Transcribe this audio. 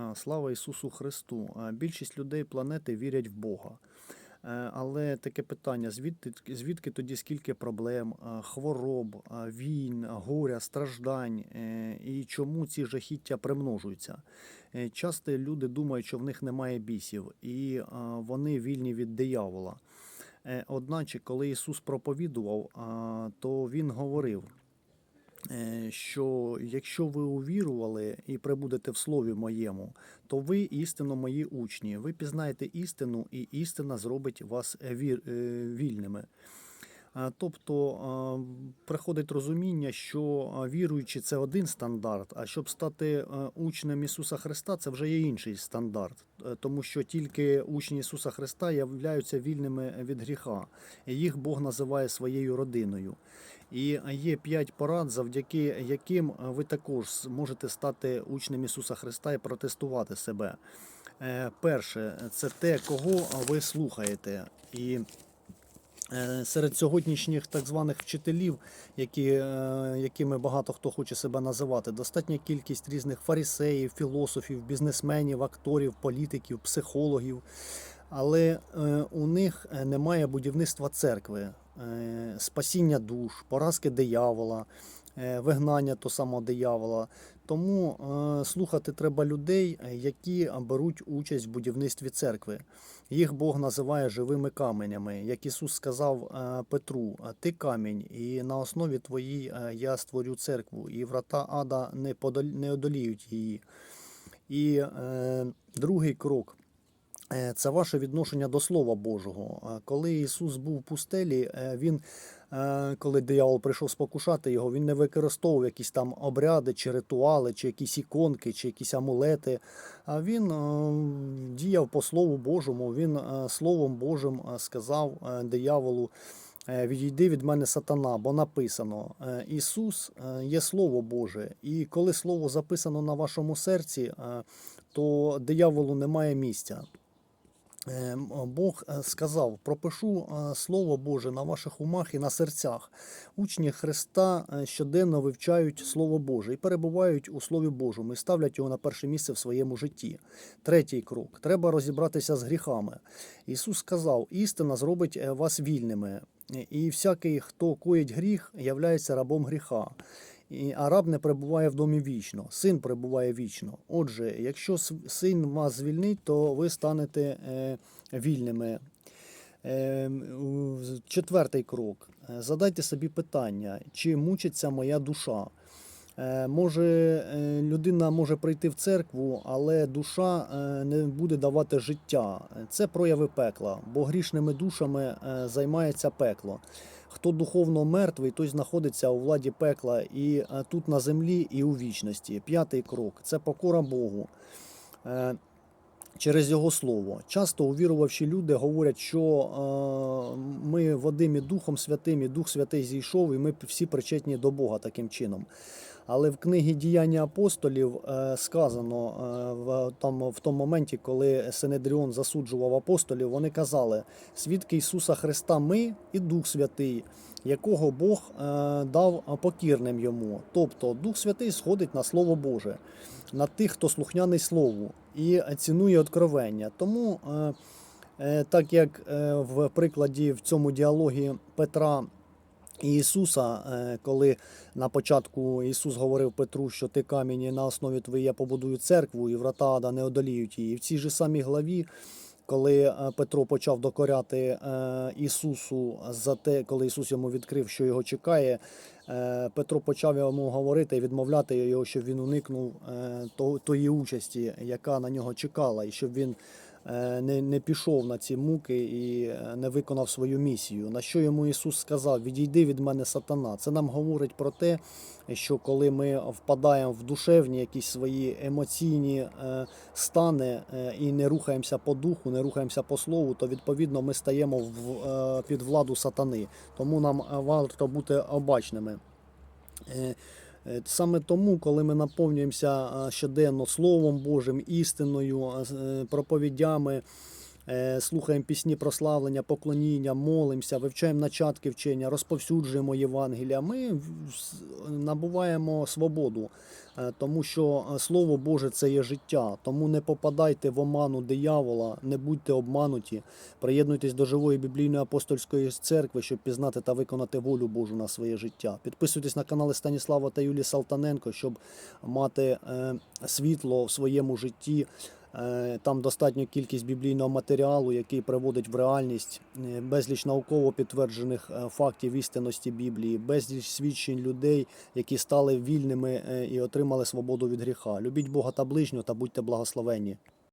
А, Слава Ісусу Христу! Більшість людей планети вірять в Бога. Е, Але таке питання: звідки, звідки тоді скільки проблем, хвороб, війн, горя, страждань, е, і чому ці жахіття примножуються? Е, Часто люди думають, що в них немає бісів, і вони вільні від диявола. Е, Одначе, коли Ісус проповідував, то Він говорив, е, що якщо ви увірували і прибудете в слові моєму, то ви істинно мої учні. Ви пізнаєте істину, і істина зробить вас е, е, вільними. А, Тобто приходить розуміння, що віруючи це один стандарт, а щоб стати учнем Ісуса Христа, це вже є інший стандарт, Е, тому що тільки учні Ісуса Христа являються вільними від гріха, їх Бог називає своєю родиною. І є п'ять порад, завдяки яким ви також можете стати учнем Ісуса Христа і протестувати себе. Е, Перше, це те, кого ви слухаєте. І Е, Серед сьогоднішніх так званих вчителів, які, е, якими багато хто хоче себе називати, достатня кількість різних фарисеїв, філософів, бізнесменів, акторів, політиків, психологів. Але е, у них е, немає будівництва церкви, е, спасіння душ, поразки диявола, е, вигнання того самого диявола. Тому е, слухати треба людей, е, які беруть участь в будівництві церкви. Їх Бог називає живими каменями. Як Ісус сказав е, Петру, ти камінь, і на основі твоїй е, я створю церкву, і врата ада не, подол... не одоліють її. І е, другий крок. е, Це ваше відношення до Слова Божого. Е, Коли Ісус був в пустелі, е, Він, е, коли диявол прийшов спокушати його, він не використовував якісь там обряди, чи ритуали, чи якісь іконки, чи якісь амулети. А він е, діяв по Слову Божому. Він е, Словом Божим е, сказав е, дияволу. е, Відійди від мене сатана, бо написано: е, Ісус е, є Слово Боже, і коли Слово записано на вашому серці, е, то дияволу немає місця. Е, м, Бог е, сказав: пропишу е, Слово Боже на ваших умах і на серцях. Учні Христа е, щоденно вивчають Слово Боже і перебувають у Слові Божому і ставлять його на перше місце в своєму житті. Третій крок треба розібратися з гріхами. Ісус сказав: істина зробить вас вільними, і всякий, хто коїть гріх, являється рабом гріха. І, раб не перебуває в домі вічно, син перебуває вічно. Отже, якщо син вас звільнить, то ви станете е, вільними. Е, четвертий крок. Е, Задайте собі питання, чи мучиться моя душа. Може, людина може прийти в церкву, але душа не буде давати життя. Це прояви пекла, бо грішними душами займається пекло. Хто духовно мертвий, той знаходиться у владі пекла і е, тут на землі, і у вічності. П'ятий крок це покора Богу. Е, Через його слово. Часто увірувавші люди говорять, що е, ми Вадимі Духом Святим, і Дух Святий зійшов, і ми всі причетні до Бога таким чином. Але в книгі діяння апостолів е, сказано е, в, там, в тому моменті, коли Синедріон засуджував апостолів, вони казали: свідки Ісуса Христа, ми і Дух Святий, якого Бог е, дав покірним йому. Тобто Дух Святий сходить на Слово Боже, на тих, хто слухняний Слову і цінує откровення. Тому, так як в прикладі в цьому діалогі Петра Ісуса, е, коли на початку Ісус говорив Петру, що ти камінь і на основі твоїй я побудую церкву, і врата ада не одоліють її. В цій же самій главі, коли е, Петро почав докоряти е, Ісусу за те, коли Ісус йому відкрив, що його чекає, Петро почав йому говорити і відмовляти його, щоб він уникнув тої участі, яка на нього чекала, і щоб він не, не пішов на ці муки і е, не виконав свою місію. На що йому Ісус сказав: Відійди від мене, сатана. Це нам говорить про те, що коли ми впадаємо в душевні якісь свої емоційні е, стани е, і не рухаємося по духу, не рухаємося по слову, то відповідно ми стаємо в, е, під владу сатани. Тому нам е, варто бути обачними. Е, Саме тому, коли ми наповнюємося е, щоденно Словом Божим, істиною, е, проповідями, слухаємо пісні прославлення, поклоніння, молимося, вивчаємо начатки вчення, розповсюджуємо Євангелія, ми набуваємо свободу. Е, Тому що е, Слово Боже це є життя. Тому не попадайте в оману диявола, не будьте обмануті. Приєднуйтесь до живої біблійної апостольської церкви, щоб пізнати та виконати волю Божу на своє життя. Підписуйтесь на канали Станіслава та Юлії Салтаненко, щоб мати е, світло в своєму житті. Е, Там достатня кількість біблійного матеріалу, який приводить в реальність е, безліч науково підтверджених е, фактів істинності Біблії, безліч свідчень людей, які стали вільними і отримали свободу від гріха. Любіть Бога та ближнього та будьте благословенні.